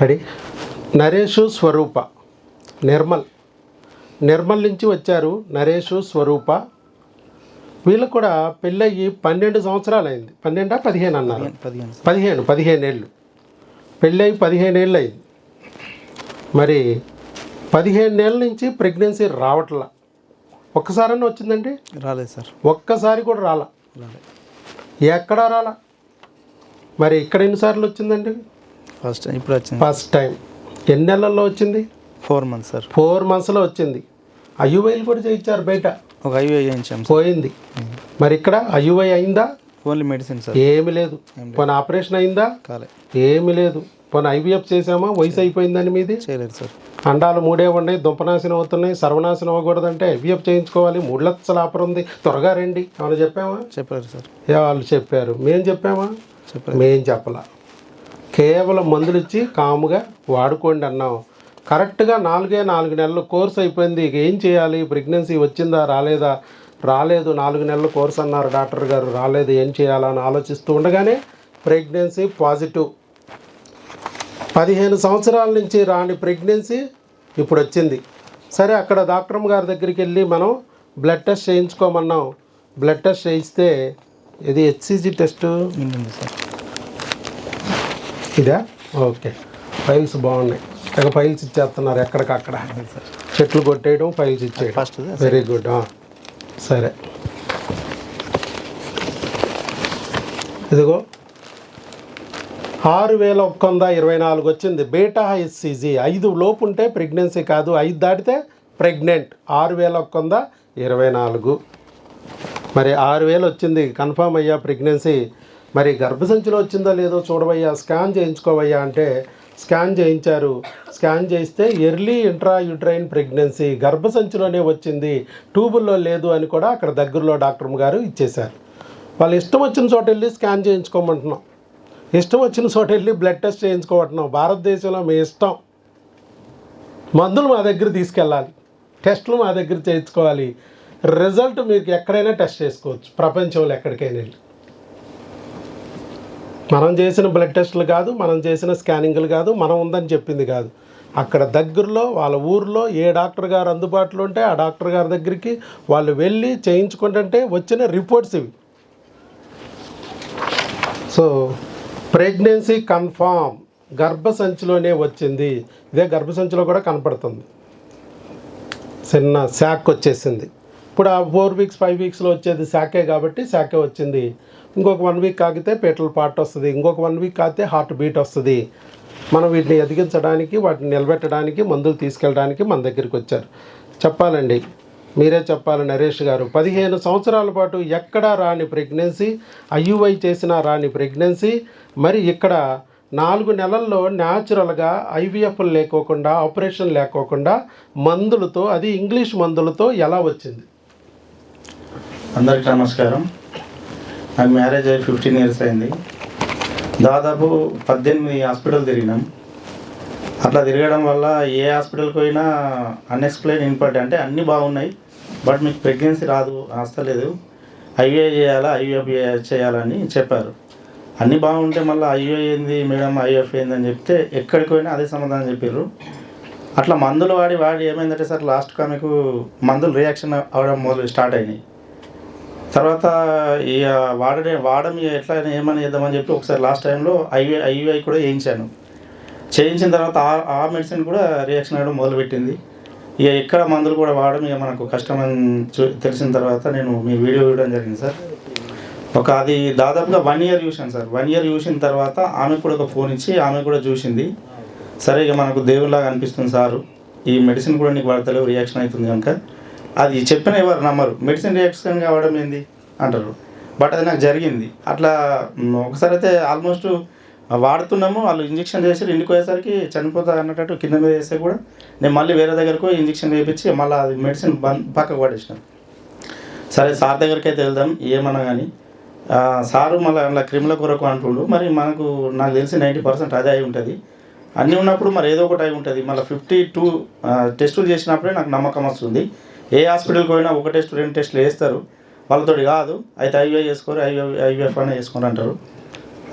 Ready Naresh స్వరూప నిర్మల్. నిర్మల్ నుంచి వచ్చారు నరేషు స్వరూప. వీళ్ళకు కూడా పెళ్ళయ్యి పన్నెండు సంవత్సరాలు అయింది పన్నెండా పదిహేను అన్నారు. పదిహేను పదిహేను ఏళ్ళు పెళ్ళయి పదిహేను ఏళ్ళు అయింది మరి పదిహేను ఏళ్ళ నుంచి ప్రెగ్నెన్సీ రావట్లా? ఒక్కసారన్నా వచ్చిందండి? రాలేదు సార్. ఒక్కసారి కూడా రాలా? ఎక్కడా రాలా? మరి ఇక్కడ ఎన్నిసార్లు వచ్చిందండి? ఫస్ట్ టైం ఇప్పుడు వచ్చింది. First time. ఎన్ని నెలల్లో వచ్చింది? Four months sir. ఫోర్ మంత్స్లో వచ్చింది. అయ్యువైలు కూడా చేయించారు బయట. ఒక ఐవీ చేయించాం సార్. పోయింది. మరి ఇక్కడ అయ్యువై అయిందా? Only medicine sir. ఏమి లేదు. పోనీ ఆపరేషన్ అయిందా? కాలే. ఏమి లేదు. పోనీ ఐవీఎఫ్ చేసామా వయసు అయిపోయిందని మీది? చేయలేదు సార్. అండాలు మూడే ఉన్నాయి దుంపనాశనం అవుతున్నాయి. సర్వనాశనం అవ్వకూడదంటే ఐవీఎఫ్ చేయించుకోవాలి. మూడు లక్షల ఆఫర్ ఉంది. త్వరగా రండి. ఏమైనా చెప్పామా చెప్పలేదు సార్. ఏ వాళ్ళు చెప్పారు. మేం చెప్పామా? చెప్పలేదు. మేం చెప్పలా. కేవలం మందులు ఇచ్చి కాముగా వాడుకోండి అన్నాం కరెక్ట్గా నాలుగే నాలుగు నెలలు కోర్స్ అయిపోయింది. ఇక ఏం చేయాలి? ప్రెగ్నెన్సీ వచ్చిందా? రాలేదా? రాలేదు. నాలుగు నెలలు కోర్స్ అన్నారు డాక్టర్ గారు. రాలేదు. ఏం చేయాలా అని ఆలోచిస్తూ ఉండగానే ప్రెగ్నెన్సీ పాజిటివ్. పదిహేను సంవత్సరాల నుంచి రాని ప్రెగ్నెన్సీ ఇప్పుడు వచ్చింది. సరే అక్కడ డాక్టర్ గారి దగ్గరికి వెళ్ళి మనం బ్లడ్ టెస్ట్ చేయించుకోమన్నాం. బ్లడ్ టెస్ట్ చేయిస్తే ఇది హెచ్సిజి టెస్ట్? సార్? ఇదా? ఓకే. ఫైల్స్ బాగున్నాయి. తెగ ఫైల్స్ ఇచ్చేస్తున్నారు ఎక్కడికక్కడ. చెట్లు కొట్టేయడం ఫైల్స్ ఇచ్చేయడం. ఫస్ట్ వెరీ గుడ్ సరే. ఇదిగో. ఆరు వేల ఒక్క వంద ఇరవై నాలుగు వచ్చింది. Beta HCG. ఐదు లోపు ఉంటే ప్రెగ్నెన్సీ కాదు. ఐదు దాటితే ప్రెగ్నెంట్. ఆరు వేల ఒక్క వంద ఇరవై నాలుగు. మరి ఆరు వేలు వచ్చింది. కన్ఫామ్ అయ్యా ప్రెగ్నెన్సీ. మరి గర్భసంచిలో వచ్చిందో లేదో చూడవయ్యా స్కాన్ చేయించుకోవయ్యా అంటే స్కాన్ చేయించారు. స్కాన్ చేస్తే ఎర్లీ ఇంట్రా యూట్రైన్ ప్రెగ్నెన్సీ గర్భసంచిలోనే వచ్చింది ట్యూబుల్లో లేదు అని కూడా అక్కడ దగ్గరలో డాక్టర్ గారు ఇచ్చేశారు. వాళ్ళు ఇష్టం వచ్చిన చోట వెళ్ళి స్కాన్ చేయించుకోమంటున్నాం. ఇష్టం వచ్చిన చోట వెళ్ళి బ్లడ్ టెస్ట్ చేయించుకోమంటున్నాం. భారతదేశంలో మీ ఇష్టం. మందులు మా దగ్గర తీసుకెళ్ళాలి. టెస్టులు మా దగ్గర చేయించుకోవాలి. రిజల్ట్ మీకు ఎక్కడైనా టెస్ట్ చేసుకోవచ్చు. ప్రపంచంలో ఎక్కడికైనా వెళ్ళి. మనం చేసిన బ్లడ్ టెస్టులు కాదు మనం చేసిన స్కానింగ్లు కాదు మనం ఉందని చెప్పింది కాదు. అక్కడ దగ్గరలో వాళ్ళ ఊర్లో ఏ డాక్టర్ గారు అందుబాటులో ఉంటే ఆ డాక్టర్ గారి దగ్గరికి వాళ్ళు వెళ్ళి చేయించుకుంటుంటే వచ్చిన రిపోర్ట్స్ ఇవి. సో ప్రెగ్నెన్సీ కన్ఫామ్ గర్భసంచిలోనే వచ్చింది. ఇదే గర్భసంచిలో కూడా కనపడుతుంది. చిన్న శాక్ వచ్చేసింది. ఇప్పుడు ఆ ఫోర్ వీక్స్ ఫైవ్ వీక్స్లో వచ్చేది శాకే కాబట్టి శాకే వచ్చింది. ఇంకొక వన్ వీక్ ఆగితే పేటల్ పార్ట్ వస్తుంది. ఇంకొక వన్ వీక్ ఆగితే హార్ట్ బీట్ వస్తుంది. మనం వీటిని ఎదిగించడానికి వాటిని నిలబెట్టడానికి మందులు తీసుకెళ్ళడానికి మన దగ్గరికి వచ్చారు. చెప్పాలండి. మీరే చెప్పాలి నరేష్ గారు. పదిహేను సంవత్సరాల పాటు ఎక్కడా రాని ప్రెగ్నెన్సీ ఐయువై చేసిన రాని ప్రెగ్నెన్సీ మరి ఇక్కడ నాలుగు నెలల్లో న్యాచురల్గా ఐవీఎఫ్లు లేకోకుండా ఆపరేషన్ లేకోకుండా మందులతో అది ఇంగ్లీష్ మందులతో ఎలా వచ్చింది? అందరికీ నమస్కారం. నాకు మ్యారేజ్ అయ్యి ఫిఫ్టీన్ ఇయర్స్ అయింది. దాదాపు పద్దెనిమిది హాస్పిటల్ తిరిగినాం. అట్లా తిరగడం వల్ల ఏ హాస్పిటల్కి పోయినా అన్ఎక్స్ప్లెయిన్ ఇంపార్టెంట్ అంటే అన్నీ బాగున్నాయి. బట్ మీకు ప్రెగ్నెన్సీ రాదు వస్తలేదు ఐఏ చేయాలా ఐవీఎఫ్ చేయాలని చెప్పారు. అన్నీ బాగుంటే మళ్ళీ ఐఏ ఏంది మేడం ఐఎఫ్ ఏంది అని చెప్తే ఎక్కడికి పోయినా అదే సమాధానం చెప్పారు అట్లా మందులు వాడి వాడి ఏమైందంటే సార్ లాస్ట్గా మీకు మందులు రియాక్షన్ అవ్వడం మొదలు స్టార్ట్ అయినాయి. తర్వాత ఇక వాడడే వాడడం ఇక ఎట్లా ఏమని చేద్దామని చెప్పి ఒకసారి లాస్ట్ టైంలో ఐవీ ఐవీఐ కూడా చేయించాను. చేయించిన తర్వాత ఆ ఆ మెడిసిన్ కూడా రియాక్షన్ అవ్వడం మొదలుపెట్టింది. ఇక ఎక్కడ మందులు కూడా వాడడం ఇక మనకు కష్టమని చూ- తెలిసిన తర్వాత నేను మీ వీడియో ఇవ్వడం జరిగింది సార్ ఒక అది దాదాపుగా వన్ ఇయర్ చూశాను సార్ వన్ ఇయర్ చూసిన తర్వాత ఆమె కూడా ఒక ఫోన్ ఇచ్చి ఆమె కూడా చూసింది. సరే ఇక మనకు దేవుళ్ళగా అనిపిస్తుంది సారు. ఈ మెడిసిన్ కూడా నీకు వాడతలేవు రియాక్షన్ అవుతుంది కనుక. అది చెప్పిన ఎవరు నమ్మరు. మెడిసిన్ రియాక్షన్ కావడం ఏంది? అంటారు. బట్ అది నాకు జరిగింది. అట్లా ఒకసారి అయితే ఆల్మోస్ట్ వాడుతున్నాము. వాళ్ళు ఇంజక్షన్ చేసి ఎండిపోయేసరికి చనిపోతా అన్నట్టు కింద మీద వేస్తే కూడా నేను మళ్ళీ వేరే దగ్గరకు ఇంజక్షన్ వేయించి మళ్ళీ అది మెడిసిన్ బంద్ పక్కకు పడేసినాను సరే సార్ దగ్గరికి అయితే వెళ్దాం ఏమన్నా కానీ సారు మళ్ళీ అలా క్రిముల కొరకు అంటుండు. మరి మనకు నాకు తెలిసి నైంటీ పర్సెంట్ అదే అయి ఉంటుంది. అన్నీ ఉన్నప్పుడు మరి ఏదో ఒకటి అయి ఉంటుంది. మళ్ళీ ఫిఫ్టీ టూ టెస్టులు చేసినప్పుడే నాకు నమ్మకం వస్తుంది. ఏ హాస్పిటల్కి పోయినా ఒక టెస్ట్ రెండు వేస్తారు. వాళ్ళతోటి కాదు అయితే ఐవీఐ చేసుకోరు ఐవీ ఐవీఎఫ్ అనే చేసుకోరు అంటారు.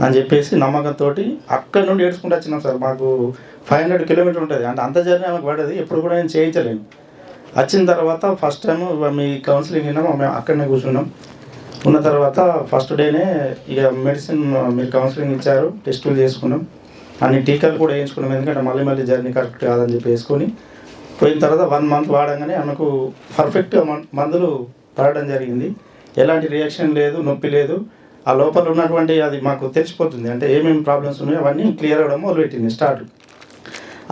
అని చెప్పేసి నమ్మకంతో అక్కడి నుండి ఏడ్చుకుంటూ వచ్చినాం సార్. మాకు ఫైవ్ హండ్రెడ్ కిలోమీటర్ ఉంటుంది. అంటే అంత జర్నీ ఆమెకు పడేది. ఎప్పుడు కూడా నేను చేయించలేను వచ్చిన తర్వాత ఫస్ట్ టైం మీ కౌన్సిలింగ్ అయినా మేము అక్కడనే కూర్చున్నాం. ఉన్న తర్వాత ఫస్ట్ డేనే ఇక మెడిసిన్ మీరు కౌన్సిలింగ్ ఇచ్చారు టెస్టులు చేసుకున్నాం. అన్ని టీకాలు కూడా వేయించుకున్నాం. ఎందుకంటే మళ్ళీ మళ్ళీ జర్నీ కరెక్ట్ కాదని చెప్పి వేసుకొని పోయిన తర్వాత వన్ మంత్ వాడంగానే ఆమెకు పర్ఫెక్ట్గా మందులు పడడం జరిగింది. ఎలాంటి రియాక్షన్ లేదు నొప్పి లేదు. ఆ లోపల ఉన్నటువంటి అది మాకు తెలిసిపోతుంది. అంటే ఏమేమి ప్రాబ్లమ్స్ ఉన్నాయో అవన్నీ క్లియర్ అవ్వడం మొదలుపెట్టింది స్టార్ట్.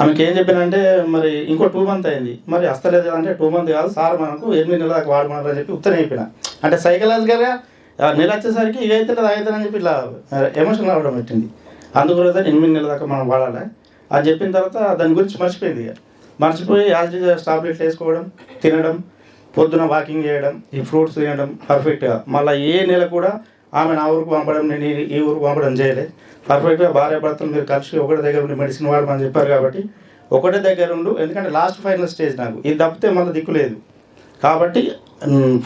ఆమెకి ఏం చెప్పానంటే మరి ఇంకో టూ మంత్ అయింది. మరి అస్తలేదు అంటే టూ మంత్ కాదు సార్ మనకు ఎనిమిది నెలల దాకా వాడమన్నారు అని చెప్పి ఉత్తరం అయిపోయిన అంటే సైకలాజికల్గా నెల వచ్చేసరికి ఇక అయితే అయితే అని చెప్పి ఇలా ఎమోషన్ అవ్వడం పెట్టింది. అందుకోసం ఎనిమిది నెలల దాకా మనం వాడాలి అది చెప్పిన తర్వాత దాని గురించి మర్చిపోయింది ఇక. మర్చిపోయి యాజ్ టాబ్లెట్ వేసుకోవడం తినడం పొద్దున వాకింగ్ చేయడం ఈ ఫ్రూట్స్ తినడం పర్ఫెక్ట్గా మళ్ళీ ఏ నెల కూడా ఆమె నా ఊరికి పంపడం నేను ఈ- ఊరికి పంపడం చేయలేదు పర్ఫెక్ట్గా భార్య భర్తలు మీరు కలిసి ఒకటి దగ్గర ఉండి మెడిసిన్ వాడమని చెప్పారు కాబట్టి ఒకటే దగ్గర ఉండు. ఎందుకంటే లాస్ట్ ఫైనల్ స్టేజ్ నాకు. ఇది తప్పితే మళ్ళీ దిక్కు లేదు. కాబట్టి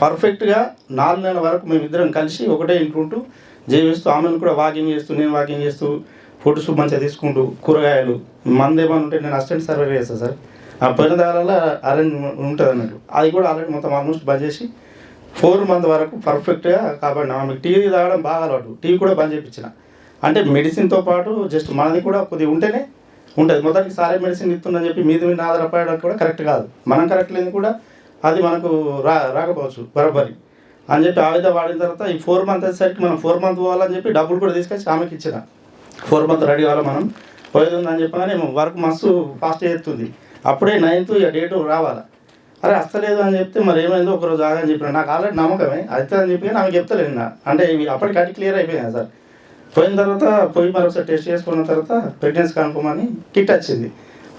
పర్ఫెక్ట్గా నాలుగు నెలల వరకు మేమిద్దరం కలిసి ఒకటే ఇంటుంటూ జీవిస్తూ ఆమెను కూడా వాకింగ్ చేస్తూ నేను వాకింగ్ చేస్తూ ఫుడ్స్ మంచిగా తీసుకుంటూ కూరగాయలు మంది ఏమైనా ఉంటే నేను అసిస్టెంట్ సర్వే చేస్తాను సార్. ఆ పోయిన దానివల్ల అరేంజ్ ఉంటుంది అన్నట్టు అది కూడా ఆల్రెడీ మొత్తం ఆల్మోస్ట్ బంద్ చేసి ఫోర్ మంత్ వరకు పర్ఫెక్ట్గా కాబట్టి ఆమెకు టీవీ తాగడం బాగా అలవాటు. టీవీ కూడా బంద్ చేయించిన అంటే మెడిసిన్తో పాటు జస్ట్ మనది కూడా కొద్దిగా ఉంటేనే ఉంటుంది. మొదటికి సారే మెడిసిన్ ఇస్తుందని చెప్పి మీద మీద ఆధారపడడం కూడా కరెక్ట్ కాదు. మనం కరెక్ట్ లేని కూడా అది మనకు రా రాకపోవచ్చు. బరాబరి. అని చెప్పి ఆ విధంగా వాడిన తర్వాత ఈ ఫోర్ మంత్ వచ్చేసరికి మనం ఫోర్ మంత్ పోవాలని చెప్పి డబ్బులు కూడా తీసుకొచ్చి ఆమెకి ఇచ్చిన. ఫోర్ మంత్ రెడీ కావాలి మనం? పోయేది ఉందని చెప్పగానే వర్క్ మస్తు ఫాస్ట్ చేస్తుంది. అప్పుడే నైన్త్ ఇక డేట్ రావాలి. అరే వస్తలేదు అని చెప్తే మరి ఏమైందో ఒకరోజు ఆగని చెప్పిన. నాకు ఆల్రెడీ నమ్మకమే. అయితే అని చెప్పి నాకు చెప్తలేదు నా అంటే ఇవి అప్పటికి అటు క్లియర్ అయిపోయాను సార్. పోయిన తర్వాత పోయి మరొకసారి టెస్ట్ చేసుకున్న తర్వాత ప్రెగ్నెన్సీ కన్ఫర్మ్ అని కిట్ వచ్చింది.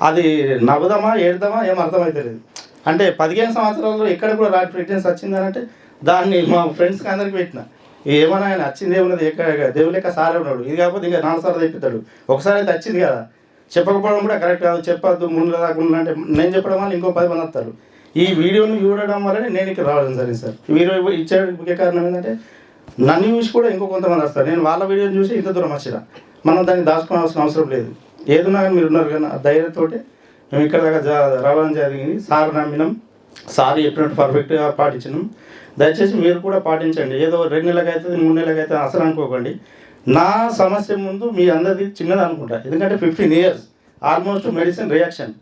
అది నవ్వుదామా ఏడుదామా ఏం అర్థమైతలేదు. అంటే పదిహేను సంవత్సరాల్లో ఎక్కడ కూడా రాటి ప్రెగ్నెన్సీ వచ్చిందని అంటే దాన్ని మా ఫ్రెండ్స్కి అందరికి పెట్టిన. ఏమన్నా ఆయన వచ్చింది ఏమన్నది ఎక్కడ దేవుడు లెక్క సారే ఉన్నాడు. ఇది కాకపోతే ఇంకా నాలుగు సార్లు తెప్పిస్తాడు. ఒకసారి అయితే వచ్చింది కదా. చెప్పకపోవడం కూడా కరెక్ట్ కాదు. చెప్పద్దు ముందు దాకా అంటే నేను చెప్పడం వల్ల ఇంకో పది మంది వస్తారు. ఈ వీడియోని చూడడం వల్లనే నేను ఇక్కడ రావడం జరిగింది సార్. మీరు వీడియో ఇచ్చే ముఖ్య కారణం ఏంటంటే నన్ను చూసి కూడా ఇంకో కొంతమంది వస్తారు. నేను వాళ్ళ వీడియోని చూసి ఇంత దూరం వచ్చిన. మనం దాన్ని దాచుకోవాల్సిన అవసరం లేదు. ఏదున్నా కానీ మీరు ఉన్నారు కానీ ఆ ధైర్యంతోటి మేము ఇక్కడ దాకా రావడం జరిగింది. సార్ నమ్మినాం. సార్ చెప్పినట్టు పర్ఫెక్ట్గా పాటించినాం. దయచేసి మీరు కూడా పాటించండి. ఏదో రెండు నెలలకైతే మూడు నెలలకైతే అసలు అనుకోకండి. నా సమస్య ముందు మీ అందరిది చిన్నది అనుకుంటా. ఎందుకంటే fifteen years almost medicine reaction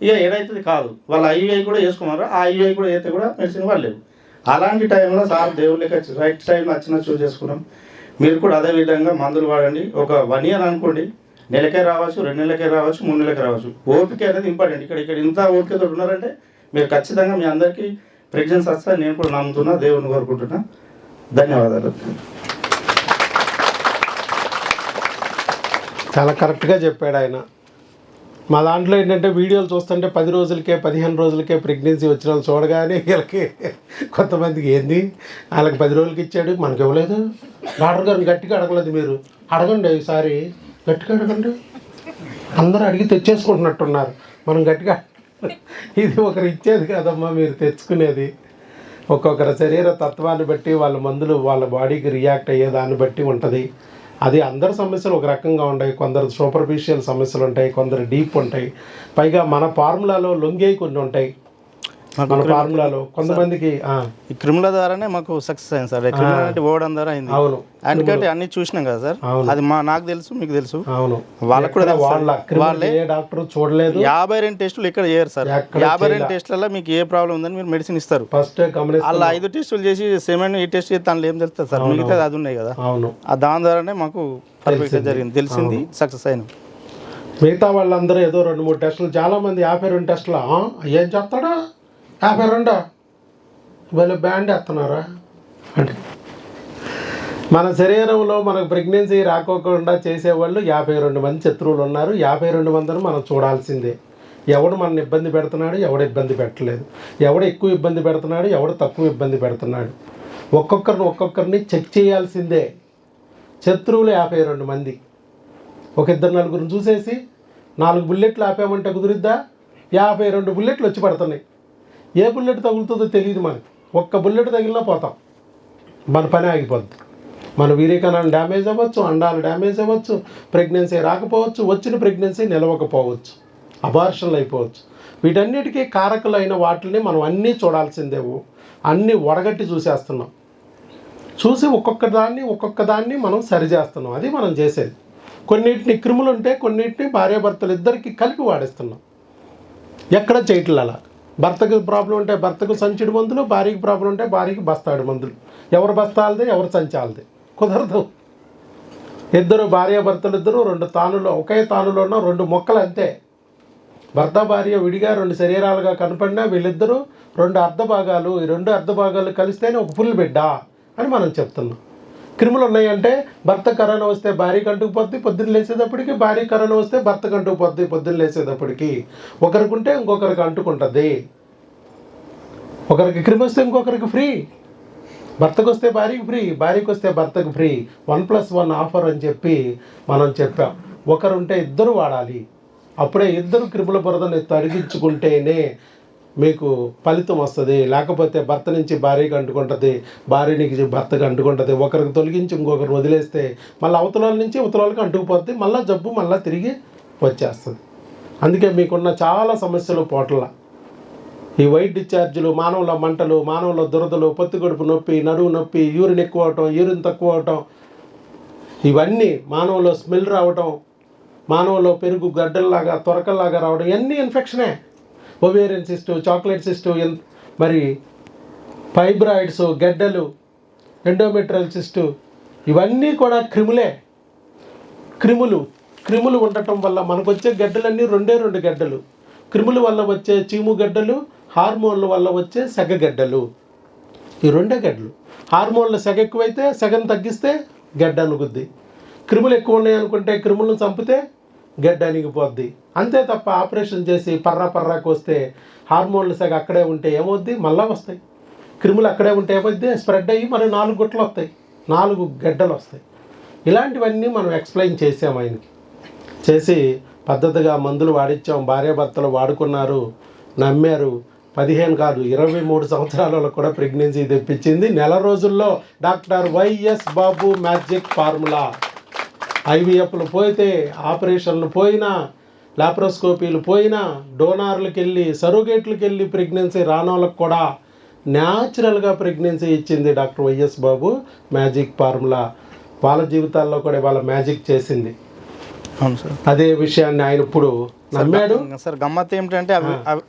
ఇక ఏదైతుంది కాదు. వాళ్ళు ఐవీఐ కూడా వేసుకున్నారు ఆ ఐవీఐ కూడా అయితే కూడా మెడిసిన్ వాళ్ళేవు అలాంటి టైంలో సార్ దేవుళ్ళకి రైట్ టైంలో వచ్చిన చూస్ చేసుకున్నాం. మీరు కూడా అదే విధంగా మందులు వాడండి. ఒక వన్ ఇయర్ అనుకోండి. నెలకే రావచ్చు రెండు నెలలకే రావచ్చు మూడు నెలలకే రావచ్చు. ఓపిక అనేది ఇంపార్టెంట్. ఇక్కడ ఇక్కడ ఇంత ఓపికతో ఉన్నారంటే మీరు ఖచ్చితంగా మీ అందరికీ ప్రెగ్నెన్స్ వస్తా నేను కూడా నమ్ముతున్నా దేవుని కోరుకుంటున్నా. ధన్యవాదాలు. చాలా కరెక్ట్గా చెప్పాడు ఆయన. మా దాంట్లో ఏంటంటే వీడియోలు చూస్తుంటే పది రోజులకే పదిహేను రోజులకే ప్రెగ్నెన్సీ వచ్చిన వాళ్ళు చూడగానే వీళ్ళకి కొంతమందికి ఏంది? వాళ్ళకి పది రోజులకి ఇచ్చాడు. మనకి ఇవ్వలేదు. డాక్టర్ గారిని గట్టిగా అడగలేదు మీరు. అడగండి ఈసారి. గట్టిగా అడగండి. అందరూ అడిగి తెచ్చేసుకుంటున్నట్టున్నారు. మనం గట్టిగా ఇది ఒకరు ఇచ్చేది కాదమ్మా మీరు తెచ్చుకునేది. ఒక్కొక్కరి శరీర తత్వాన్ని బట్టి వాళ్ళ మందులు వాళ్ళ బాడీకి రియాక్ట్ అయ్యే దాన్ని బట్టి ఉంటుంది. అది అందరి సమస్యలు ఒక రకంగా ఉంటాయి. కొందరు సూపర్ఫిషియల్ సమస్యలు ఉంటాయి కొందరు డీప్ ఉంటాయి. పైగా మన ఫార్ములాలో లొంగే కొన్ని ఉంటాయి. మన ఫార్ములాలో కొంతమందికి ఈ క్రిముల ద్వారానే మాకు సక్సెస్ అయింది సార్. క్రిముల అంటే ఓవడం ద్వారా అయింది. అవును. ఎందుకంటే అన్ని చూసినాం కదా సార్. అది మా నాకు తెలుసు మీకు తెలుసు. అవును. వాళ్ళకు కూడా వాళ్ళ డాక్టర్ చూడలేదు. యాభై రెండు టెస్టులు ఇక్కడ చేయరు సార్. యాభై రెండు. టెస్టులలో మీకు ఏ ప్రాబ్లం ఉందని మీరు మెడిసిన్ ఇస్తారు. ఫస్ట్ అలా ఐదు టెస్టులు చేసి సెవెన్ ఈ టెస్ట్ చేస్తే అందులో ఏం తెలుస్తుంది సార్? మిగతా అది ఉన్నాయి కదా. అవును. ఆ దాని ద్వారానే మాకు పర్ఫెక్ట్గా జరిగింది. తెలిసింది సక్సెస్ అయినాం. మిగతా వాళ్ళందరూ ఏదో రెండు మూడు టెస్టులు చాలా మంది యాభై రెండు టెస్టులు? "ఆ, ఏం చేస్తాడా? యాభై రెండా? వీళ్ళు బ్యాండ్ వేస్తున్నారా? అంటే మన శరీరంలో మనకు ప్రెగ్నెన్సీ రాకోకుండా చేసేవాళ్ళు యాభై రెండు మంది శత్రువులు ఉన్నారు. యాభై రెండు మందిని మనం చూడాల్సిందే. ఎవడు మనల్ని ఇబ్బంది పెడుతున్నాడు ఎవడు ఇబ్బంది పెట్టలేదు. ఎవడు ఎక్కువ ఇబ్బంది పెడుతున్నాడు ఎవడు తక్కువ ఇబ్బంది పెడుతున్నాడు. ఒక్కొక్కరిని ఒక్కొక్కరిని చెక్ చేయాల్సిందే. శత్రువులు యాభై రెండు మంది. ఒక ఇద్దరు నలుగురిని చూసేసి నాలుగు బుల్లెట్లు ఆపామంటే కుదిరిద్దా? యాభై రెండు బుల్లెట్లు వచ్చి పడుతున్నాయి. ఏ బుల్లెట్ తగులుతుందో తెలియదు మనకి. ఒక్క బుల్లెట్ తగిలినా పోతాం. మన పని ఆగిపోద్ది. మన వీరికణాలు డ్యామేజ్ అవ్వచ్చు అండాలు డ్యామేజ్ అవ్వచ్చు ప్రెగ్నెన్సీ రాకపోవచ్చు వచ్చిన ప్రెగ్నెన్సీ నిలవకపోవచ్చు అబార్షన్లు అయిపోవచ్చు. వీటన్నిటికీ కారకులైన వాటిని మనం అన్నీ చూడాల్సిందేవు అన్నీ వడగట్టి చూసేస్తున్నాం. చూసి ఒక్కొక్క దాన్ని ఒక్కొక్క దాన్ని మనం సరిచేస్తున్నాం అది మనం చేసేది. కొన్నిటిని క్రిములు ఉంటే కొన్నిటిని భార్యాభర్తలు ఇద్దరికి కలిపి వాడేస్తున్నాం. ఎక్కడ చేయట్లే అలా? భర్తకు ప్రాబ్లం ఉంటే భర్తకు సంచుడు మందులు భార్యకి ప్రాబ్లం ఉంటే భార్యకి బస్తాడు మందులు. ఎవరు బస్తాలది ఎవరు సంచాలది. కుదరదు. ఇద్దరు భార్యాభర్తలు ఇద్దరు రెండు తానులో ఒకే తానులో ఉన్న రెండు మొక్కలు అంతే. భర్త భార్య విడిగా రెండు శరీరాలుగా కనపడినా వీళ్ళిద్దరూ రెండు అర్ధ భాగాలు ఈ రెండు అర్ధ భాగాలు కలిస్తేనే ఒక ఫుల్ బిడ్డ అని మనం చెప్తున్నాం. క్రిములు ఉన్నాయంటే భర్త కరోనా వస్తే భార్య కంటుకుపోద్ది పొద్దున్న లేచేటప్పటికి భార్య కరోనా వస్తే భర్త కంటుకుపోద్ది పొద్దున్న లేచేటప్పటికి. ఒకరికి ఉంటే ఇంకొకరికి అంటుకుంటుంది. ఒకరికి క్రిమి వస్తే ఇంకొకరికి ఫ్రీ. భర్తకు వస్తే భార్యకి ఫ్రీ భార్యకు వస్తే భర్తకు free. One plus one offer అని చెప్పి మనం చెప్పాం. ఒకరుంటే ఇద్దరు వాడాలి. అప్పుడే ఇద్దరు క్రిముల బురదని తొలగించుకుంటేనే మీకు ఫలితం వస్తుంది. లేకపోతే భర్త నుంచి భార్యకి అంటుకుంటుంది. భార్య నుంచి భర్తకు అంటుకుంటుంది. ఒకరికి తొలగించి ఇంకొకరు వదిలేస్తే మళ్ళీ అవతల నుంచి అవతలకి అంటుకుపోతుంది మళ్ళీ జబ్బు మళ్ళీ తిరిగి వచ్చేస్తుంది. అందుకే మీకున్న చాలా సమస్యలు పోట్ల. ఈ వైట్ డిశ్చార్జీలు మానవుల మంటలు మానవుల దురదలు పొత్తిగొడుపు నొప్పి నడువు నొప్పి యూరిన్ ఎక్కువ అవటం యూరిన్ తక్కువ అవటం ఇవన్నీ మానవులో స్మెల్ రావటం మానవులో పెరుగు గడ్డల్లాగా త్వరకల్లాగా రావడం ఇవన్నీ ఇన్ఫెక్షనే. ఒవేరియన్ సిస్టు చాక్లెట్ సిస్టు మరి ఫైబ్రాయిడ్స్ గడ్డలు ఎండోమెట్రల్ సిస్టు ఇవన్నీ కూడా క్రిములే. క్రిములు క్రిములు ఉండటం వల్ల మనకు వచ్చే గడ్డలన్నీ రెండే రెండు గడ్డలు. క్రిముల వల్ల వచ్చే చీము గడ్డలు హార్మోన్ల వల్ల వచ్చే సెగగడ్డలు ఈ రెండే గడ్డలు. హార్మోన్ల సెగ ఎక్కువైతే సెగను తగ్గిస్తే గడ్డ అనుకుద్ది క్రిములు ఎక్కువ ఉన్నాయి అనుకుంటే క్రిములను చంపితే గడ్డ అణిగిపోద్ది అంతే తప్ప ఆపరేషన్ చేసి పర్రా పర్రాకు వస్తే హార్మోన్లు సగ అక్కడే ఉంటే ఏమవుద్ది? మళ్ళా వస్తాయి. క్రిములు అక్కడే ఉంటే ఏమవుద్ది? స్ప్రెడ్ అయ్యి మరి నాలుగు గుట్లు వస్తాయి. నాలుగు గడ్డలు వస్తాయి. ఇలాంటివన్నీ మనం ఎక్స్ప్లెయిన్ చేసాం ఆయనకి. చేసి పద్ధతిగా మందులు వాడిచ్చాం. భార్యాభర్తలు వాడుకున్నారు. నమ్మారు. పదిహేను కాదు ఇరవై మూడు సంవత్సరాలలో కూడా ప్రెగ్నెన్సీ తెప్పించింది. నెల రోజుల్లో doctor Y S Babu magic formula. ఐవీఎఫ్లు పోయితే ఆపరేషన్లు పోయినా లాప్రోస్కోపీలు పోయినా డోనార్లకు వెళ్ళి సరోగేట్లకు వెళ్ళి ప్రెగ్నెన్సీ రానోళ్ళకు కూడా న్యాచురల్గా ప్రెగ్నెన్సీ ఇచ్చింది doctor Y S Babu. Magic formula వాళ్ళ జీవితాల్లో కూడా వాళ్ళ మ్యాజిక్ చేసింది. అవును సార్. అదే విషయాన్ని ఆయన ఇప్పుడు నమ్మాడు. సార్ గమ్మత్ ఏమిటంటే అవి అవి-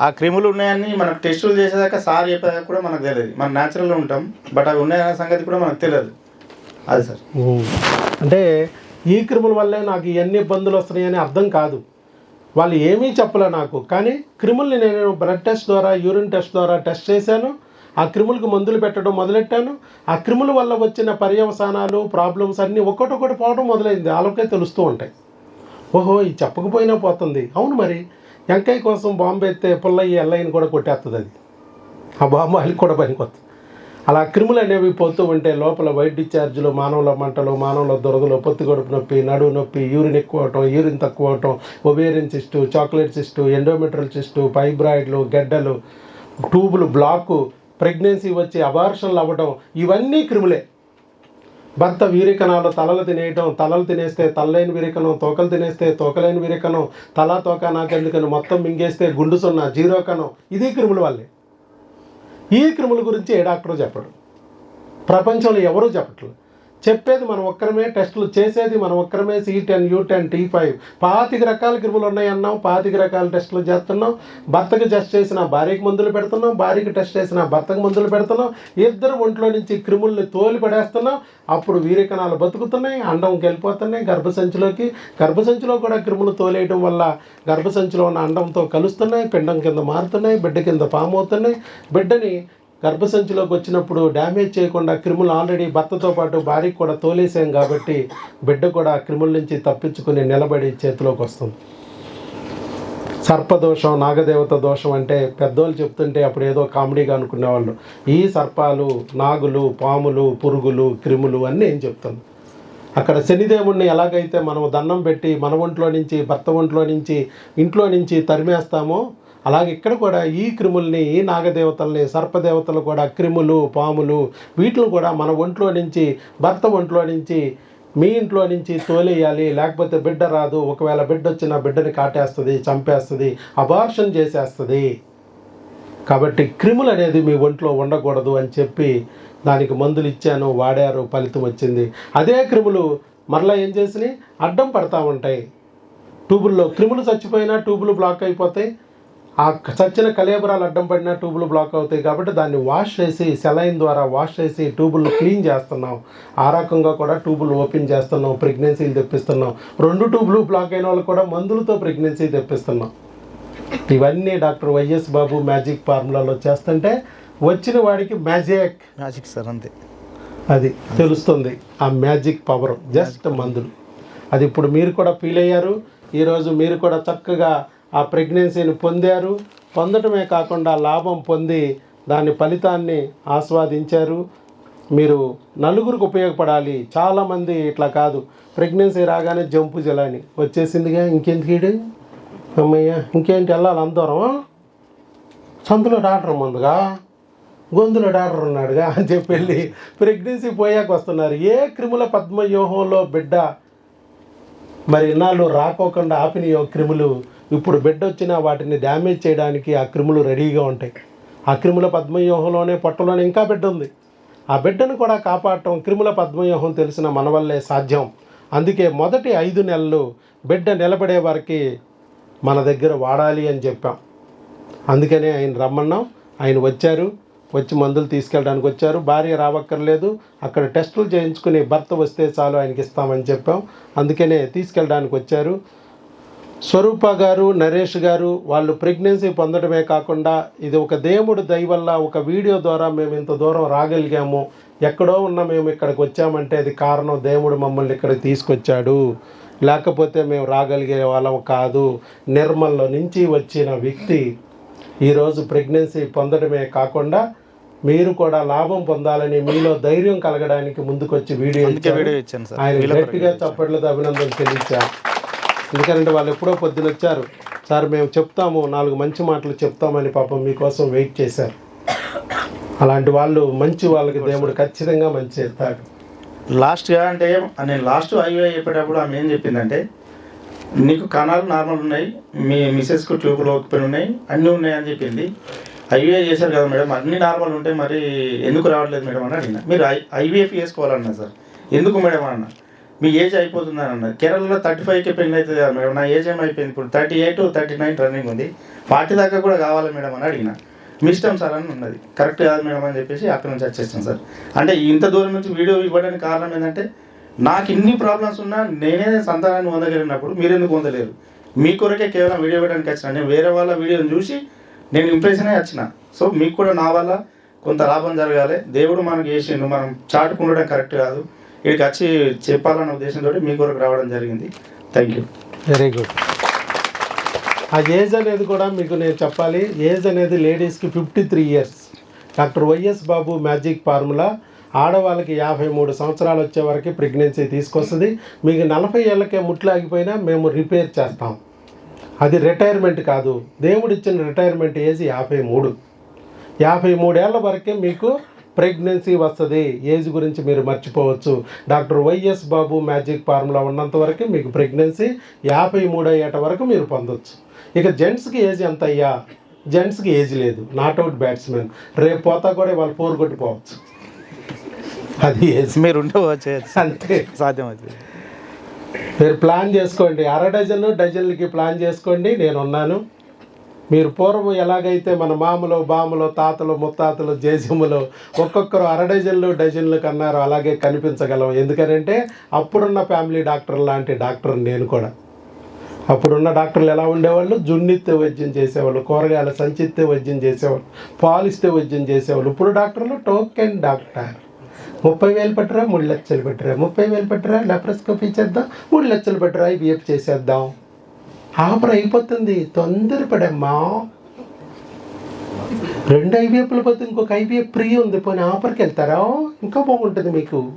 ఆ క్రిములు ఉన్నాయని మనకు టెస్టులు చేసేదాకా సార్ చెప్పేదాకా కూడా మనకు తెలియదు. మనం న్యాచురల్గా ఉంటాం బట్ అవి ఉన్నాయనే సంగతి కూడా మనకు తెలియదు. అది సార్. అంటే ఈ క్రిముల వల్లే నాకు ఇవన్నీ ఇబ్బందులు వస్తున్నాయని అర్థం కాదు. వాళ్ళు ఏమీ చెప్పలే నాకు. కానీ క్రిముల్ని నేను బ్లడ్ టెస్ట్ ద్వారా యూరిన్ టెస్ట్ ద్వారా టెస్ట్ చేశాను. ఆ క్రిములకు మందులు పెట్టడం మొదలెట్టాను. ఆ క్రిముల వల్ల వచ్చిన పర్యవసానాలు ప్రాబ్లమ్స్ అన్నీ ఒక్కొక్కటి పోవడం మొదలైంది. వాళ్ళకే తెలుస్తూ ఉంటాయి. ఓహో ఇది చెప్పకపోయినా పోతుంది. అవును మరి. ఎంకాయ కోసం బాంబు ఎత్తే పుల్లయ్యి ఎల్లయ్యని కూడా కొట్టేస్తుంది అది. ఆ బాంబు వాళ్ళకి కూడా పనికొస్తుంది అలా క్రిములు అనేవి పోతూ ఉంటే లోపల వైట్ డిశ్చార్జ్లు మానవుల మంటలు మానవుల దురదలు పొత్తిగొడుపు నొప్పి నడువు నొప్పి యూరిన్ ఎక్కువ అవటం యూరిన్ తక్కువ అవటం ovarian cyst chocolate cyst endometrial cyst ఫైబ్రాయిడ్లు గడ్డలు ట్యూబులు బ్లాకు ప్రెగ్నెన్సీ వచ్చి అబార్షన్లు అవ్వడం ఇవన్నీ క్రిములే. భర్త వీరికణాలు తలలు తినేయటం తలలు తినేస్తే తలలేని వీరికణం తోకలు తినేస్తే తోకలేని వీరికణం తల తోక నాకెందుకని మొత్తం మింగేస్తే గుండు సున్నా జీరో కణం. ఇది క్రిముల వల్లే. ఈ క్రిముల గురించి ఏ డాక్టరు చెప్పడు. ప్రపంచంలో ఎవరూ చెప్పట్లేదు. చెప్పేది మనం ఒక్కరమే టెస్టులు చేసేది మనం ఒక్కరమే C ten U ten T five పాతిక రకాల క్రిములు ఉన్నాయన్నాం పాతిక రకాల టెస్టులు చేస్తున్నాం. భర్తకు టెస్ట్ చేసిన భార్యకి మందులు పెడుతున్నాం భార్యకి టెస్ట్ చేసిన భర్తకు మందులు పెడుతున్నాం. ఇద్దరు ఒంట్లో నుంచి క్రిముల్ని తోలి పడేస్తున్నాం. అప్పుడు వీరికణాలు బతుకుతున్నాయి అండం వెళ్ళిపోతున్నాయి గర్భసంచిలోకి. గర్భసంచిలో కూడా క్రిములు తోలేయడం వల్ల గర్భసంచిలో ఉన్న అండంతో కలుస్తున్నాయి పిండం కింద మారుతున్నాయి బిడ్డ కింద పాము అవుతున్నాయి బిడ్డని గర్భసంచిలోకి వచ్చినప్పుడు డ్యామేజ్ చేయకుండా క్రిములు ఆల్రెడీ భర్తతో పాటు భార్యకి కూడా తోలేసాం కాబట్టి బిడ్డ కూడా ఆ క్రిముల నుంచి తప్పించుకుని నిలబడి చేతిలోకి వస్తుంది. సర్పదోషం నాగదేవత దోషం అంటే పెద్దోళ్ళు చెప్తుంటే అప్పుడు ఏదో కామెడీగా అనుకునేవాళ్ళు. ఈ సర్పాలు నాగులు పాములు పురుగులు క్రిములు అన్నీ ఏం చెప్తాను అక్కడ శనిదేవుణ్ణి ఎలాగైతే మనం దండం పెట్టి మన ఒంట్లో నుంచి భర్త ఒంట్లో నుంచి ఇంట్లో నుంచి తరిమేస్తామో అలాగే ఇక్కడ కూడా ఈ క్రిముల్ని ఈ నాగదేవతల్ని సర్పదేవతలు కూడా క్రిములు పాములు వీటిని కూడా మన ఒంట్లో నుంచి భర్త ఒంట్లో నుంచి మీ ఇంట్లో నుంచి తోలేయాలి. లేకపోతే బిడ్డ రాదు. ఒకవేళ బిడ్డ వచ్చినా బిడ్డని కాటేస్తుంది చంపేస్తుంది అబార్షన్ చేసేస్తుంది. కాబట్టి క్రిములు అనేది మీ ఒంట్లో ఉండకూడదు అని చెప్పి దానికి మందులు ఇచ్చాను వాడారు ఫలితం వచ్చింది. అదే క్రిములు మరలా ఏం చేసినాయి? అడ్డం పడతా ఉంటాయి. ట్యూబుల్లో క్రిములు చచ్చిపోయినా ట్యూబులు బ్లాక్ అయిపోతాయి. ఆ చచ్చిన కలేబరాలు అడ్డం పడినా ట్యూబులు బ్లాక్ అవుతాయి కాబట్టి దాన్ని వాష్ చేసి సెలైన్ ద్వారా వాష్ చేసి ట్యూబులు క్లీన్ చేస్తున్నాం. ఆ రకంగా కూడా ట్యూబులు ఓపెన్ చేస్తున్నాం ప్రెగ్నెన్సీలు తెప్పిస్తున్నాం. రెండు ట్యూబులు బ్లాక్ అయిన వాళ్ళు కూడా మందులతో ప్రెగ్నెన్సీ తెప్పిస్తున్నాం. ఇవన్నీ డాక్టర్ వైఎస్ బాబు మ్యాజిక్ ఫార్ములాలో చేస్తుంటే వచ్చిన వాడికి మ్యాజిక్ మ్యాజిక్ సార్ అంతే. అది తెలుస్తుంది. ఆ మ్యాజిక్ పవర్ జస్ట్ మందులు. అది ఇప్పుడు మీరు కూడా ఫీల్ అయ్యారు. ఈరోజు మీరు కూడా చక్కగా ఆ ప్రెగ్నెన్సీని పొందారు. పొందటమే కాకుండా లాభం పొంది దాని ఫలితాన్ని ఆస్వాదించారు. మీరు నలుగురికి ఉపయోగపడాలి. చాలామంది ఇట్లా కాదు. ప్రెగ్నెన్సీ రాగానే జంపు జలాని వచ్చేసిందిగా ఇంకెందుకు ఈడు అమ్మయ్య ఇంకేంటి వెళ్ళాలి అందరం? సందులో డాక్టర్ ముందుగా గొంతులో డాక్టర్ ఉన్నాడుగా అని చెప్పి వెళ్ళి ప్రెగ్నెన్సీ పోయాక వస్తున్నారు. ఏ క్రిముల పద్మవ్యూహంలో బిడ్డ మరి ఇన్నాళ్ళు రాకోకుండా ఆపినయో క్రిములు ఇప్పుడు బిడ్డ వచ్చినా వాటిని డ్యామేజ్ చేయడానికి ఆ క్రిములు రెడీగా ఉంటాయి. ఆ క్రిముల పద్మవ్యూహంలోనే పొట్టలోనే ఇంకా బిడ్డ ఉంది. ఆ బిడ్డను కూడా కాపాడటం క్రిముల పద్మవ్యూహం తెలిసిన మన వల్లే సాధ్యం. అందుకే మొదటి ఐదు నెలలు బిడ్డ నిలబడే వారికి మన దగ్గర వాడాలి అని చెప్పాం. అందుకనే ఆయన రమ్మన్నాం. ఆయన వచ్చారు. వచ్చి మందులు తీసుకెళ్ళడానికి వచ్చారు. భార్య రావక్కర్లేదు. అక్కడ టెస్టులు చేయించుకుని భర్త వస్తే చాలు ఆయనకి ఇస్తామని చెప్పాం. అందుకనే తీసుకెళ్ళడానికి వచ్చారు. స్వరూప గారు నరేష్ గారు వాళ్ళు ప్రెగ్నెన్సీ పొందడమే కాకుండా ఇది ఒక దేవుడు దయ వల్ల ఒక వీడియో ద్వారా మేము ఇంత దూరం రాగలిగాము. ఎక్కడో ఉన్న మేము ఇక్కడికి వచ్చామంటే అది కారణం దేవుడు మమ్మల్ని ఇక్కడికి తీసుకొచ్చాడు. లేకపోతే మేము రాగలిగే వాళ్ళం కాదు. నిర్మల్లో నుంచి వచ్చిన వ్యక్తి ఈరోజు ప్రెగ్నెన్సీ పొందడమే కాకుండా మీరు కూడా లాభం పొందాలని మీలో ధైర్యం కలగడానికి ముందుకొచ్చి వీడియో ఆయన గట్టిగా చప్పట్లతో అభినందనలు తెలియచారు ఎందుకంటే వాళ్ళు ఎప్పుడో పొద్దున వచ్చారు. సార్ మేము చెప్తాము నాలుగు మంచి మాటలు చెప్తామని పాపం మీకోసం వెయిట్ చేశారు. అలాంటి వాళ్ళు మంచి వాళ్ళకి దేవుడు ఖచ్చితంగా మంచి చేస్తాడు. లాస్ట్గా అంటే నేను లాస్ట్ ఐవే చెప్పేటప్పుడు ఆమె ఏం చెప్పిందంటే నీకు కణాలు నార్మల్ ఉన్నాయి మీ మిసెస్కు ట్యూబ్లు ఓపెన్ ఉన్నాయి అన్నీ ఉన్నాయి అని చెప్పింది. ఐవీఐ చేశారు కదా మేడం అన్ని నార్మల్ ఉంటే మరి ఎందుకు రావట్లేదు మేడం అని అడిగిన. మీరు ఐ ఐవీఎఫ్ చేసుకోవాలన్నా సార్. ఎందుకు మేడం అన్న? మీ ఏజ్ అయిపోతుందని అన్నారు కేరళలో థర్టీ ఫైవ్కి పెళ్ళి అవుతుంది కదా మేడం. నా ఏజ్ ఏమైపోయింది అయిపోయింది ఇప్పుడు? Thirty eight thirty nine running ఉంది. ఫార్టీ దాకా కూడా కావాలి మేడం అని అడిగిన. మీ ఇష్టం సార్ అని ఉన్నది. కరెక్ట్ కాదు మేడం అని చెప్పేసి అక్కడ నుంచి వచ్చేస్తాను సార్. అంటే ఇంత దూరం నుంచి వీడియో ఇవ్వడానికి కారణం ఏంటంటే నాకు ఇన్ని ప్రాబ్లమ్స్ ఉన్నా నేనే సంతానాన్ని పొందగలిగినప్పుడు మీరెందుకు పొందలేరు? మీ కొరకే కేవలం వీడియో ఇవ్వడానికి వచ్చిన. నేను వేరే వాళ్ళ వీడియోని చూసి నేను ఇంప్రెషన్ అయి వచ్చిన. సో మీకు కూడా నా వల్ల కొంత లాభం జరగాలి. దేవుడు మనకు చేసిండు. మనం చాటుకుండడం కరెక్ట్ కాదు. ఇక్కడికి వచ్చి చెప్పాలన్న ఉద్దేశంతో మీ కొరకు రావడం జరిగింది. థ్యాంక్ యూ వెరీ గుడ్ ఆ ఏజ్ అనేది కూడా మీకు నేను చెప్పాలి. ఏజ్ అనేది లేడీస్కి fifty three years doctor Y S Babu magic formula ఆడవాళ్ళకి యాభై మూడు సంవత్సరాలు వచ్చే వరకు ప్రెగ్నెన్సీ తీసుకొస్తుంది. మీకు నలభై ఏళ్ళకే ముట్లు ఆగిపోయినా మేము రిపేర్ చేస్తాం. అది రిటైర్మెంట్ కాదు. దేవుడిచ్చిన రిటైర్మెంట్ ఏజ్ యాభై మూడు. యాభై మూడేళ్ళ వరకే మీకు ప్రెగ్నెన్సీ వస్తుంది. ఏజ్ గురించి మీరు మర్చిపోవచ్చు. Doctor Y S Babu magic formula ఉన్నంత వరకు మీకు ప్రెగ్నెన్సీ యాభై మూడు అయ్యేట వరకు మీరు పొందొచ్చు. ఇక జెంట్స్కి ఏజ్ ఎంత అయ్యా జెంట్స్కి ఏజ్ లేదు. నాట్ అవుట్ బ్యాట్స్మెన్ రేపు పోతా కూడా వాళ్ళు ఫోర్ కొట్టిపోవచ్చు. అది ఏజ్. మీరు అంతే. సాధ్యం అవుతుంది మీరు ప్లాన్ చేసుకోండి. అర డజన్ డజన్లకి ప్లాన్ చేసుకోండి. నేను ఉన్నాను మీరు పూర్వం ఎలాగైతే మన మామలు బామలు తాతలు ముత్తాతలు జేజములు ఒక్కొక్కరు అర డజన్లు డజన్లు కన్నారు అలాగే కనిపించగలం. ఎందుకనంటే అప్పుడున్న ఫ్యామిలీ డాక్టర్ లాంటి డాక్టర్ నేను కూడా. అప్పుడున్న డాక్టర్లు ఎలా ఉండేవాళ్ళు? జున్నిత్తే వైద్యం చేసేవాళ్ళు కూరగాయల సంచిత్తే వైద్యం చేసేవాళ్ళు పాలిస్తే వైద్యం చేసేవాళ్ళు. ఇప్పుడు డాక్టర్లు టోకెన్ డాక్టర్. ముప్పై వేలు పెట్టరా మూడు లక్షలు పెట్టరా. ముప్పై వేలు పెట్టరా లెప్రోస్కోపీ చేద్దాం మూడు లక్షలు పెట్టరా ఐవీఎఫ్ చేసేద్దాం. ఆఫర్ అయిపోతుంది తొందరపడమ్మా రెండు ఐవీఎఫ్లు పోతే ఇంకొక ఐవీఎఫ్ ఫ్రీ ఉంది పోనీ ఆఫర్కి వెళ్తారా? ఇంకా బాగుంటుంది మీకు.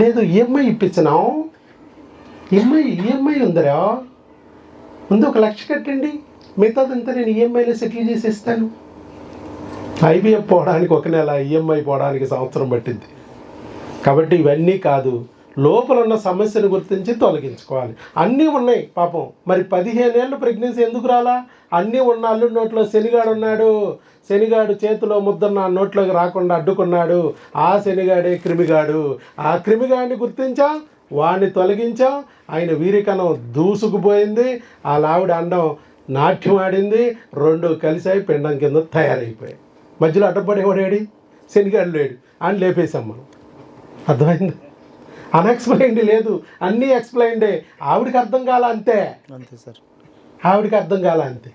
లేదు ఈఎంఐ ఇప్పించినాం? ఈఎంఐ ఈఎంఐ ఉందిరా. ముందు ఒక లక్ష కట్టండి. మిగతాదంతా నేను ఈఎంఐలో సెటిల్ చేసి ఇస్తాను. ఐబీఎఫ్ పోవడానికి ఒక నెల ఈఎంఐ పోవడానికి సంవత్సరం పట్టింది. కాబట్టి ఇవన్నీ కాదు. లోపల ఉన్న సమస్యను గుర్తించి తొలగించుకోవాలి. అన్నీ ఉన్నాయి పాపం. మరి పదిహేను ఏళ్ళు ప్రెగ్నెన్సీ ఎందుకు రాలా? అన్నీ ఉన్న అల్లుడి నోట్లో శనిగాడు ఉన్నాడు. శనిగాడు చేతిలో ముద్దన్న నోట్లోకి రాకుండా అడ్డుకున్నాడు. ఆ శనిగాడే క్రిమిగాడు. ఆ క్రిమిగాడిని గుర్తించాం వాడిని తొలగించాం. ఆయన వీరికనం దూసుకుపోయింది. ఆ లావిడ అండం నాట్యం ఆడింది. రెండు కలిసాయి పిండం కింద తయారైపోయాయి. మధ్యలో అడ్డపడేవాడేడి శనిగాడు లేడు. అని లేపేశాం మనం. అర్థమైంది? అన్ఎక్స్ప్లెయిన్డ్ లేదు. అన్నీ ఎక్స్ప్లెయిన్డే ఆవిడకి అర్థం కాల అంతే. అంతే సార్. ఆవిడకి అర్థం కాల అంతే.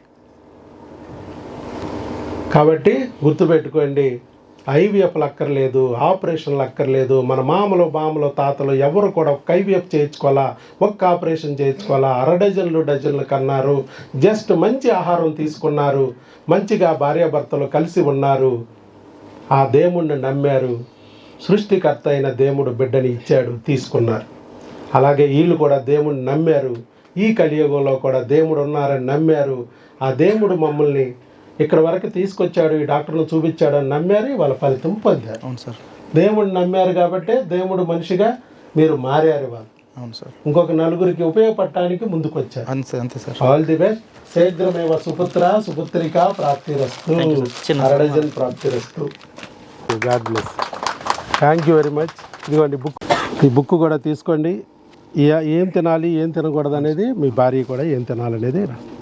కాబట్టి గుర్తుపెట్టుకోండి ఐవీఎఫ్లు అక్కర్లేదు ఆపరేషన్లు అక్కర్లేదు మన మామలు బామలు తాతలు ఎవరు కూడా ఒక్క ఐవీఎఫ్ చేయించుకోవాలా? ఒక్క ఆపరేషన్ చేయించుకోవాలా? అర డజన్లు డజన్లు కన్నారు. జస్ట్ మంచి ఆహారం తీసుకున్నారు. మంచిగా భార్యాభర్తలు కలిసి ఉన్నారు. ఆ దేవుణ్ణి నమ్మారు. సృష్టికర్త అయిన దేవుడు బిడ్డని ఇచ్చాడు తీసుకున్నారు. అలాగే వీళ్ళు కూడా దేవుణ్ణి నమ్మారు. ఈ కలియుగంలో కూడా దేవుడు ఉన్నారని నమ్మారు. ఆ దేవుడు మమ్మల్ని ఇక్కడ వరకు తీసుకొచ్చాడు ఈ డాక్టర్ను చూపించాడు అని నమ్మారు వాళ్ళ ఫలితం పొందారు. అవును సార్. దేవుడిని నమ్మారు కాబట్టి దేవుడు మనిషిగా మీరు మారారు వాళ్ళు. అవును సార్. ఇంకొక నలుగురికి ఉపయోగపడటానికి ముందుకు వచ్చారు అంతే అంతే సార్. All the best. శీఘ్రమేవ సుపుత్ర సుపుత్రిక ప్రాప్తిరస్తు. చిన్న అరడజన్ ప్రాప్తిరస్తు. God bless thank you very much ఇదిగోండి బుక్. ఈ బుక్ కూడా తీసుకోండి. ఏ- ఏం తినాలి ఏం తినకూడదు అనేది మీ భార్య కూడా ఏం తినాలనేది రాస్తుంది